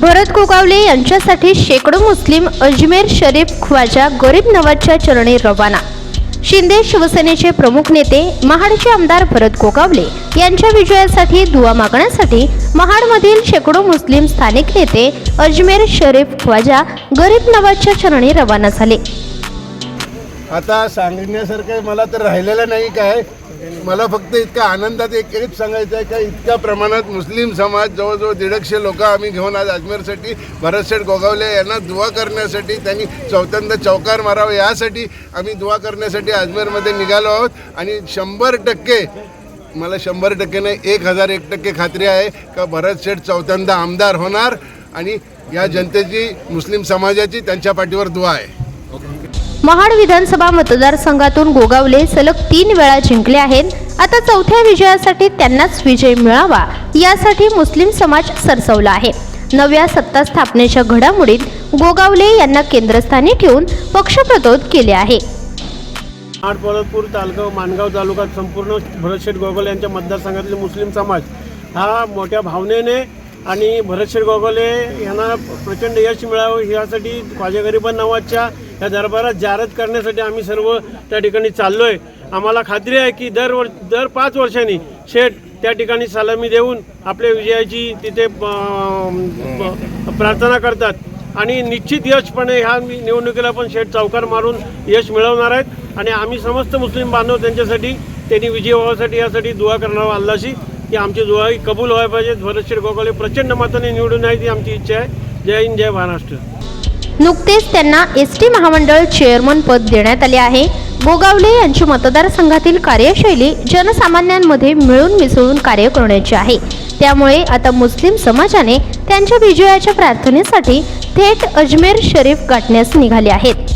भरत गोगावले यांच्यासाठी शेकडो मुस्लिम अजमेर शरीफ ख्वाजा गरीब नवाजच्या चरणी रवाना. शिंदे शिवसेनेचे प्रमुख नेते महाडचे आमदार भरत गोगावले यांच्या विजयासाठी दुवा मागण्यासाठी महाडमधील शेकडो मुस्लिम स्थानिक नेते अजमेर शरीफ ख्वाजा गरीब नवाजच्या चरणी रवाना झाले. आता सांगण्यासारखं मला तर राहिलेलं नाही काय. मला फक्त इतका आनंदात एक एकच सांगायचं आहे का इतक्या प्रमाणात मुस्लिम समाज जवळजवळ दीडशे लोक आम्ही घेऊन आज अजमेरसाठी भरतशेठ गोगावले यांना दुवा करण्यासाठी त्यांनी चौथ्यांदा चौकार मारावं यासाठी आम्ही दुवा करण्यासाठी अजमेरमध्ये निघालो आहोत. आणि शंभर टक्के मला शंभर टक्के नाही एक हजार एक टक्के खात्री आहे का भरत शेठ चौथ्यांदा आमदार होणार. आणि या जनतेची मुस्लिम समाजाची त्यांच्या पाठीवर दुवा आहे. महाड विधानसभा मतदारसंघातून गोगावले सलग तीन वेळा जिंकले आहेत. आता चौथ्या विजयासाठी त्यांनाच विजय मिळावा यासाठी मुस्लिम समाज सरसवला आहे. नव्या सत्ता स्थापनेच्या घडामोडीत गोगावले यांना केंद्रस्थानी ठेवून पक्षप्रतोद केले आहे. आठ परतपूर तालुका माणगाव तालुक्यात संपूर्ण भरतशेठ गोगोले यांच्या मतदारसंघातले मुस्लिम समाज हा मोठ्या भावनेने आणि भरतशेठ गोगोले यांना प्रचंड यश मिळावं यासाठी ख्वाजा गरीबन नवाजच्या या दरबारात जाहिरात करण्यासाठी आम्ही सर्व त्या ठिकाणी चाललो आहे आम्हाला खात्री आहे की दर वर दर पाच वर्षांनी शेठ त्या ठिकाणी सलामी देऊन आपल्या विजयाची तिथे प्रार्थना करतात. आणि निश्चित यशपणे ह्या निवडणुकीला पण शेठ चौकार मारून यश मिळवणार आहेत. आणि आम्ही समस्त मुस्लिम बांधव त्यांच्यासाठी त्यांनी विजय व्हावासाठी यासाठी दुवा करणार अल्लाशी की आमची दुवा ही कबूल व्हायला पाहिजेत भरतशेठ गोगावले प्रचंड मताने निवडून आहे ती आमची इच्छा आहे. जय हिंद जय महाराष्ट्र. नुकतेच त्यांना एस टी महामंडळ चेअरमन पद देण्यात आले आहे. गोगावले यांची मतदारसंघातील कार्यशैली जनसामान्यांमध्ये मिळून मिसळून कार्य करण्याची आहे. त्यामुळे आता मुस्लिम समाजाने त्यांच्या विजयाच्या प्रार्थनेसाठी थेट अजमेर शरीफ गाठण्यास निघाले आहेत.